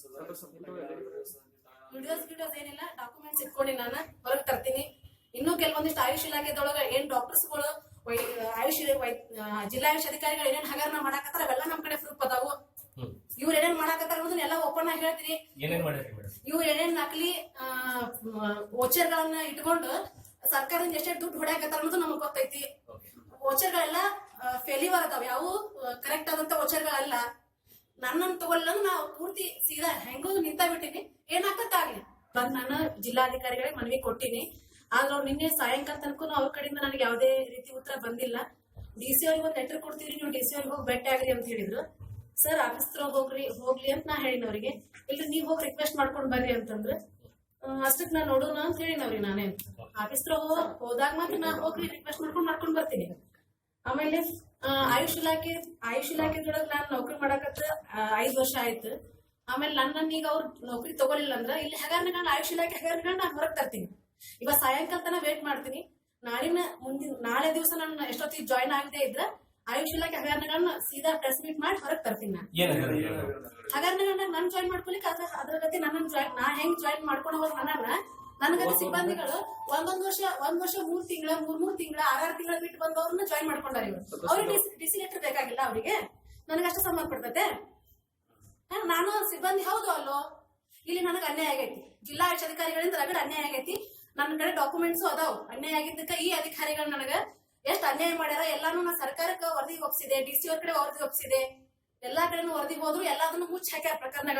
Documents videos videos ಏನಿಲ್ಲ documents ಇಟ್ಕೊಂಡು ನಾನು ಹೊರಗೆ ತರ್ತೀನಿ. ಇನ್ನೂ ಕೆಲವೊಂದಿಷ್ಟು ಆಯುಷ್ ಇಲಾಖೆದೊಳಗ ಏನ್ ಡಾಕ್ಟರ್ಸ್ಗಳು ಆಯುಷ್ ವೈ- ಜಿಲ್ಲಾ ಆಯುಷ್ ಅಧಿಕಾರಿಗಳು ಏನೇನ್ ಹಗರಣ ಮಾಡಾಕತ್ತಾರ ಅವೆಲ್ಲ ನಮ್ ಕಡೆ ಪ್ರೂಫ್ ಅದಾವು. ಇವ್ರ ಏನೇನ್ ಮಾಡಾಕತ್ತಾರ ಅನ್ನೋದನ್ನ ಎಲ್ಲ ಓಪನ್ ಆಗಿ ಹೇಳ್ತೀನಿ ಇವ್ರ ಏನೇನ್ ನಕಲಿ ವೋಚರ್ ಗಳನ್ನ ಇಟ್ಕೊಂಡು ಸರ್ಕಾರದಿಂದ ಎಷ್ಟೇ ದುಡ್ಡು ಹೊಡ್ಯಾಕತ್ತಾರ ಅನ್ನೋದು ನಮಗ್ ಗೊತ್ತೈತಿ. ವೋಚರ್ ಗಳೆಲ್ಲ ಫೇಲಿವರ್ ಅದಾವ. ಯಾವ ಕರೆಕ್ಟ್ ಆದಂತ ವೋಚರ್ ಗಳಲ್ಲ ನನ್ನನ್ನು ತಗೊಳ್ಳ ನಾವು ಪೂರ್ತಿ ಸೀದಾ ಹೆಂಗೋ ನಿಂತ ಬಿಟ್ಟಿನಿ ಏನಾಗತ್ತಾಗ್ಲಿ ಬಂದ್ ನಾನು ಜಿಲ್ಲಾಧಿಕಾರಿಗಳಿಗೆ ಮನವಿ ಕೊಟ್ಟಿನಿ. ಆದ್ರೆ ಅವ್ರು ನಿನ್ನೆ ಸಾಯಂಕಾಲ ತನಕ ಅವ್ರ ಕಡೆಯಿಂದ ನನಗೆ ಯಾವುದೇ ರೀತಿ ಉತ್ತರ ಬಂದಿಲ್ಲ. ಡಿ ಸಿ ಅವ್ರಿಗೆ ಒಂದು ಲೆಟರ್ ಕೊಡ್ತೀವಿ ನೀವು, ಡಿ ಸಿ ಅವ್ರಿಗೆ ಹೋಗಿ ಭೇಟಿ ಆಗ್ರಿ ಅಂತ ಹೇಳಿದ್ರು. ಸರ್, ಆಫೀಸ್ ಹೋಗ್ರಿ, ಹೋಗ್ಲಿ ಅಂತ ನಾ ಹೇಳಿನ ಅವ್ರಿಗೆ ಇಲ್ರಿ, ನೀವ್ ಹೋಗಿ ರಿಕ್ವೆಸ್ಟ್ ಮಾಡ್ಕೊಂಡ್ ಬರ್ರಿ ಅಂತಂದ್ರೆ. ಅಷ್ಟಕ್ ನಾ ನೋಡೋಣ ಅಂತ ಹೇಳಿನ ಅವ್ರಿಗೆ ನಾನೇ. ಆಫೀಸ್ ಹೋದಾಗ ಮಾತ್ರ ನಾ ಹೋಗ್ರಿ ರಿಕ್ವೆಸ್ಟ್ ಮಾಡ್ಕೊಂಡು, ಮಾಡ್ಕೊಂಡ್ ಬರ್ತೀನಿ. ಆಮೇಲೆ ಆಯುಷ್ ಇಲಾಖೆ ಆಯುಷ್ ಇಲಾಖೆದೊಳಗೆ ನಾನು ನೌಕರಿ ಮಾಡಕತ್ತ ಐದ್ ವರ್ಷ ಆಯ್ತು. ಆಮೇಲೆ ನನ್ನ ಈಗ ಅವ್ರು ನೌಕರಿ ತಗೊಳಿಲ್ಲ ಅಂದ್ರ ಇಲ್ಲಿ ಹಗರಣಗಳನ್ನ ಆಯುಷ್ ಇಲಾಖೆ ಹಗರಣಗಳನ್ನ ನಾನು ಹೊರಗೆ ತರ್ತೀನಿ. ಇವಾಗ ಸಾಯಂಕಾಲ ತನ ವೇಟ್ ಮಾಡ್ತೀನಿ. ನಾಳಿನ ಮುಂದಿನ ನಾಳೆ ದಿವಸ ನಾನು ಎಷ್ಟೊತ್ತಿಗೆ ಜಾಯಿನ್ ಆಗದೆ ಇದ್ರೆ ಆಯುಷ್ ಇಲಾಖೆ ಹಗರಣಗಳನ್ನ ಸೀದಾ ಪ್ರೆಸ್ ಮೀಟ್ ಮಾಡಿ ಹೊರಗೆ ತರ್ತೀನಿ ನಾನು. ಹಗರಣಗಳನ್ನ ನಾನು ಜಾಯಿನ್ ಮಾಡ್ಕೊಲಿಕ್ಕೆ ಅದ್ರ ಅದ್ರ ಜೊತೆ ನನ್ನ ಜಾಯಿನ್ ನಾ ಹೆಂಗ್ ಜಾಯಿನ್ ಮಾಡ್ಕೊಂಡು ಹೋಗ್ ನನಗದ ಸಿಬ್ಬಂದಿಗಳು ಒಂದೊಂದು ವರ್ಷ ಒಂದ್ ವರ್ಷ ಮೂರ್ ತಿಂಗಳ ಮೂರ್ ಮೂರ್ ತಿಂಗಳ ಆರಾರು ತಿಂಗಳ ಬಿಟ್ಟು ಬಂದವ್ರನ್ನ ಜಾಯಿನ್ ಮಾಡ್ಕೊಂಡಾರ ಇವ್ರು. ಅವ್ರಿಗೆ ಡಿಸಿ ಲೆಟರ್ ಬೇಕಾಗಿಲ್ಲ ಅವರಿಗೆ? ನನಗಷ್ಟ ಸಂಬಂಧ ಪಡ್ತತೆ ನಾನು ಸಿಬ್ಬಂದಿ ಹೌದು ಅಲ್ಲೋ? ಇಲ್ಲಿ ನನಗೆ ಅನ್ಯಾಯ ಆಗೈತಿ. ಜಿಲ್ಲಾ ಅಧಿಕಾರಿಗಳಿಂದ ರಗಡ್ ಅನ್ಯಾಯ ಆಗೈತಿ. ನನ್ನ ಕಡೆ ಡಾಕ್ಯುಮೆಂಟ್ಸ್ ಅದಾವ್. ಅನ್ಯಾಯ ಆಗಿದ್ದಕ್ಕ ಈ ಅಧಿಕಾರಿಗಳು ನನಗ ಎಷ್ಟ್ ಅನ್ಯಾಯ ಮಾಡ್ಯಾರ ಎಲ್ಲಾನು ನಾ ಸರ್ಕಾರಕ್ಕೆ ವರದಿ ಒಪ್ಸಿದೆ ಡಿ ಸಿ ಅವ್ರ ಕಡೆ ವರದಿ ಒಪ್ಸಿದೆ. ಎಲ್ಲಾ ಕಡೆನೂ ವರದಿ ಹೋದ್ರು ಎಲ್ಲಾದನ್ನು ಮುಚ್ಚಿ ಹಾಕ್ಯಾರ ಪ್ರಕರಣಗಳ